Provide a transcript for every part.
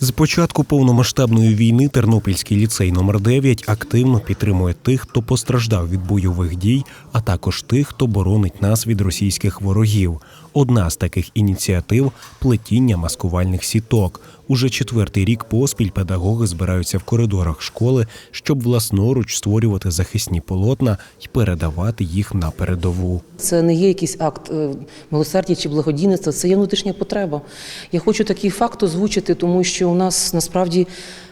З початку повномасштабної війни Тернопільський ліцей номер 9 активно підтримує тих, хто постраждав від бойових дій, а також тих, хто боронить нас від російських ворогів. Одна з таких ініціатив плетіння маскувальних сіток. Уже четвертий рік поспіль педагоги збираються в коридорах школи, щоб власноруч створювати захисні полотна і передавати їх на передову. Це не є якийсь акт е, милосердя чи благодійництва, це є внутрішня потреба. Я хочу такий факт озвучити, тому що у нас насправді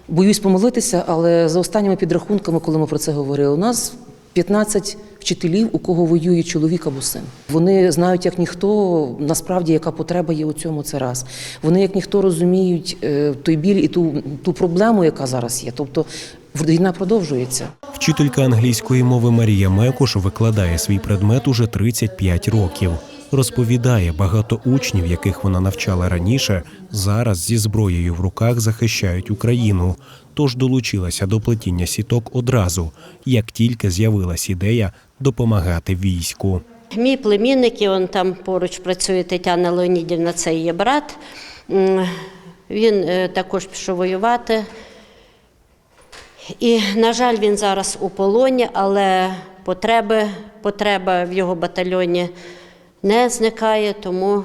боюсь помилитися, але за останніми підрахунками, коли ми про це говорили, у нас 15 вчителів, у кого воює чоловік або син. Вони знають, як ніхто насправді яка потреба є у цьому. Це раз. Вони як ніхто розуміють е, той біль і ту, ту проблему, яка зараз є. Тобто війна продовжується. Вчителька англійської мови Марія Мекуш викладає свій предмет уже 35 років. Розповідає, багато учнів, яких вона навчала раніше, зараз зі зброєю в руках захищають Україну. Тож долучилася до плетіння сіток одразу, як тільки з'явилась ідея допомагати війську. Мій племінник, і он там поруч працює Тетяна Леонідівна, це її брат. Він е, також пішов воювати. І, на жаль, він зараз у полоні, але потреби, потреба в його батальйоні не зникає, тому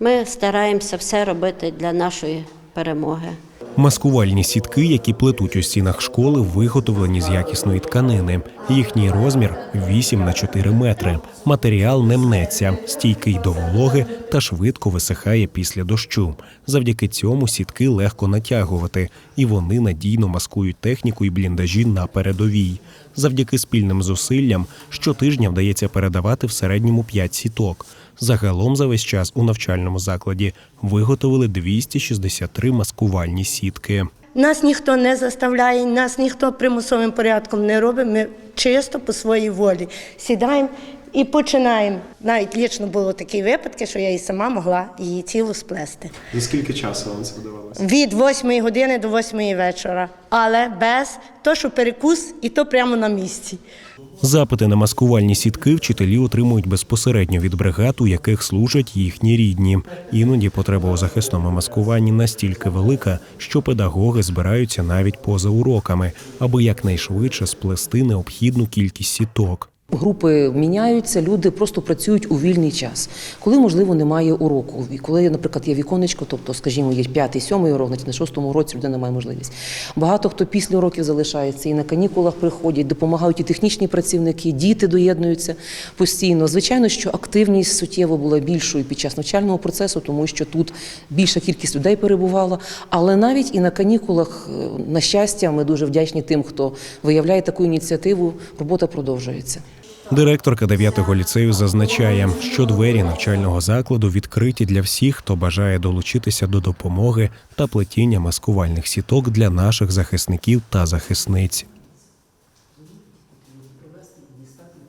ми стараємося все робити для нашої перемоги. Маскувальні сітки, які плетуть у стінах школи, виготовлені з якісної тканини. Їхній розмір 8 на 4 метри. Матеріал не мнеться, стійкий до вологи та швидко висихає після дощу. Завдяки цьому сітки легко натягувати, і вони надійно маскують техніку і бліндажі на передовій. Завдяки спільним зусиллям щотижня вдається передавати в середньому 5 сіток. Загалом за весь час у навчальному закладі виготовили 263 маскувальні сітки. Нас ніхто не заставляє, нас ніхто примусовим порядком не робить. Ми чисто по своїй волі сідаємо і починаємо. Навіть лічно було такі випадки, що я і сама могла її цілу сплести. За скільки часу вам це вдавалося? Від 8 години до 8 вечора, але без то, що перекус, і то прямо на місці. Запити на маскувальні сітки вчителі отримують безпосередньо від бригад, у яких служать їхні рідні. Іноді потреба у захисному маскуванні настільки велика, що педагоги збираються навіть поза уроками, аби якнайшвидше сплести необхідну кількість сіток. Групи міняються, люди просто працюють у вільний час, коли можливо немає уроку. І Коли, наприклад, є віконечко, тобто, скажімо, є п'ятий, сьомий урок, на шостому році людина має можливість. Багато хто після уроків залишається і на канікулах приходять, допомагають і технічні працівники, діти доєднуються постійно. Звичайно, що активність суттєво була більшою під час навчального процесу, тому що тут більша кількість людей перебувала. Але навіть і на канікулах, е, на щастя, ми дуже вдячні тим, хто виявляє таку ініціативу. Робота продовжується. Директорка 9-го ліцею зазначає, що двері навчального закладу відкриті для всіх, хто бажає долучитися до допомоги та плетіння маскувальних сіток для наших захисників та захисниць.